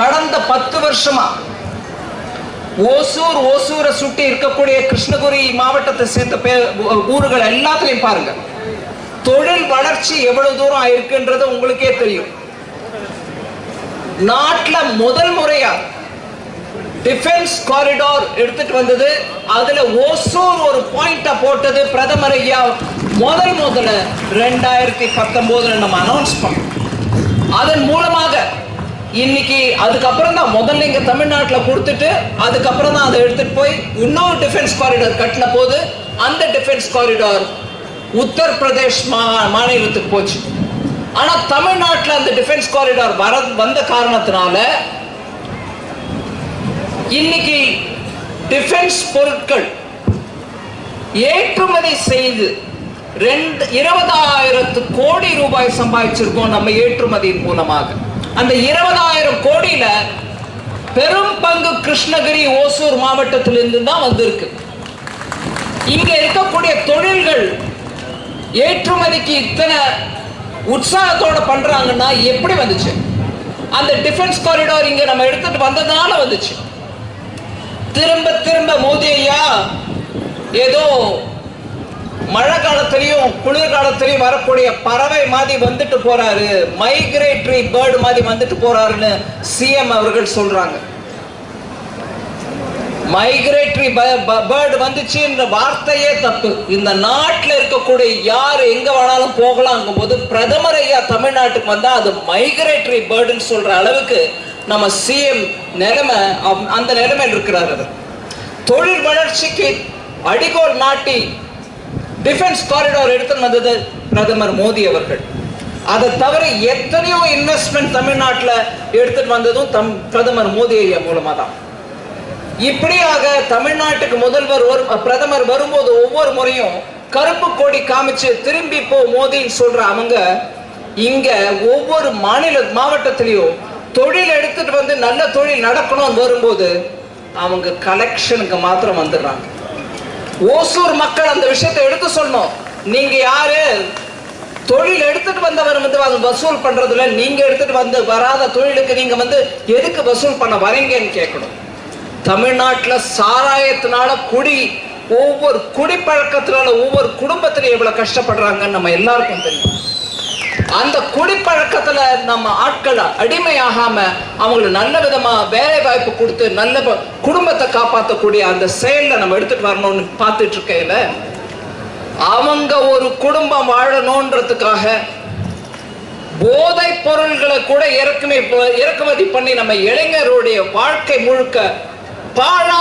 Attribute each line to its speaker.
Speaker 1: கடந்த பத்து வருஷமா ஓசூர் ஓசூரை சுட்டி இருக்கக்கூடிய கிருஷ்ணகிரி மாவட்டத்தை சேர்ந்த பே- ஊர்கள் எல்லாத்துலயும் பாருங்க. தொழில் வளர்ச்சி எவ்வளவு தூரம் ஆயிருக்குன்றது உங்களுக்கே தெரியும். நாட்டுல முதல் முறையா டிஃபென்ஸ் காரிடார் எடுத்துட்டு வந்தது. அதுல ஓசூர் ஒரு பாயிண்ட போட்டது பிரதமர் ஐயா. முதல் முதல்ல ரெண்டாயிரத்தி பத்தொன்பதுல நம்ம அனௌன்ஸ் பண்ணோம். அதன் மூலமாக இன்னைக்கு அதுக்கப்புறம் தான் முதல்ல இங்கே தமிழ்நாட்டில் கொடுத்துட்டு அதுக்கப்புறம் தான் அதை எடுத்துகிட்டு போய் இன்னொரு டிஃபென்ஸ் காரிடார் கட்டின போது அந்த டிஃபென்ஸ் காரிடார் உத்தரப்பிரதேஷ் மா மாநிலத்துக்கு போச்சு. ஆனால் தமிழ்நாட்டில் அந்த டிஃபென்ஸ் காரிடார் வர வந்த காரணத்தினால இன்னைக்கு டிஃபென்ஸ் பொருட்கள் ஏற்றுமதி செய்து ரெண்டு இருபதாயிரத்து கோடி ரூபாய் சம்பாதிச்சிருக்கோம் நம்ம ஏற்றுமதியின் மூலமாக. அந்த இருபதாயிரம் கோடியில பெரும் பங்கு கிருஷ்ணகிரி ஓசூர் மாவட்டத்திலிருந்து தான் வந்திருக்கு. இங்க இருக்கக்கூடிய தொழில்கள் ஏற்றுமதிக்கு இத்தனை உற்சாகத்தோட பண்றாங்கன்னா எப்படி வந்துச்சு? அந்த டிஃபென்ஸ் காரிடார் இங்க நம்ம எடுத்துட்டு வந்ததுனால வந்துச்சு. திரும்ப திரும்ப மோதி ஐயா ஏதோ மழை காலத்திலையும் குளிர் காலத்திலையும் வரக்கூடிய பறவை மாதிரி வந்துட்டு போறாரு. மைக்ரேட்டரி பேர்டு மாதிரி வந்துட்டு போறாருன்னு சிஎம் அவர்கள் சொல்றாங்க. மைக்ரேட்டரி பேர்டு வந்துச்சுன்ற வார்த்தையே தப்பு. இந்த நாட்டில் இருக்கக்கூடிய யார் எங்க வேணாலும் போகலாங்கும் போது பிரதமர் ஐயா தமிழ்நாட்டுக்கு வந்தா அது மைக்ரேட்டரி பேர்டுன்னு சொல்ற அளவுக்கு நம்ம சிஎம் நிலைமை அந்த நிலைமையில் இருக்கிறார் அவர். தொழில் வளர்ச்சிக்கு அடிகோல் நாட்டி டிஃபென்ஸ் காரிடார் எடுத்துன்னு வந்தது பிரதமர் மோடி அவர்கள். அதை தவிர எத்தனையோ இன்வெஸ்ட்மெண்ட் தமிழ்நாட்டில் எடுத்துட்டு வந்ததும் தம் பிரதமர் மோடி ஐயா மூலமாக தான். இப்படியாக தமிழ்நாட்டுக்கு முதல்வர் வரும் பிரதமர் வரும்போது ஒவ்வொரு முறையும் கருப்பு கொடி காமிச்சு திரும்பி போ மோதின்னு சொல்ற அவங்க இங்க ஒவ்வொரு மாநில மாவட்டத்திலையும் தொழில் எடுத்துட்டு வந்து நல்ல தொழில் நடக்கணும்னு வரும்போது அவங்க கலெக்ஷனுக்கு மாத்திரம் வந்துடுறாங்க. ஓசூர் மக்கள் அந்த விஷயத்தை எடுத்து சொல்லணும். நீங்க யாரு? தொழில் எடுத்துட்டு வந்தவர் வந்து அது வசூல் பண்றதுல நீங்க எடுத்துட்டு வந்து வராத தொழிலுக்கு நீங்க வந்து எதுக்கு வசூல் பண்ண வரீங்கன்னு கேட்கணும். தமிழ்நாட்டில் சாராயத்தினால குடி ஒவ்வொரு குடிப்பழக்கத்தினால ஒவ்வொரு குடும்பத்திலும் எவ்வளவு கஷ்டப்படுறாங்கன்னு நம்ம எல்லாருக்கும் தெரியும். அந்த குடிப்பழக்கத்துல நம்ம ஆட்களை அடிமையாகாம அவங்களுக்கு நல்ல விதமா வேலை வாய்ப்பு கொடுத்து நல்ல குடும்பத்தை காப்பாற்றக்கூடிய அந்த செயல்ல நம்ம எடுத்துட்டு வரணும்னு பார்த்துட்டு இருக்கையில அவங்க ஒரு குடும்பம் வாழணுன்றதுக்காக போதை பொருள்களை கூட இறக்குமே இறக்குமதி பண்ணி நம்ம இளைஞருடைய வாழ்க்கை முழுக்க பாழா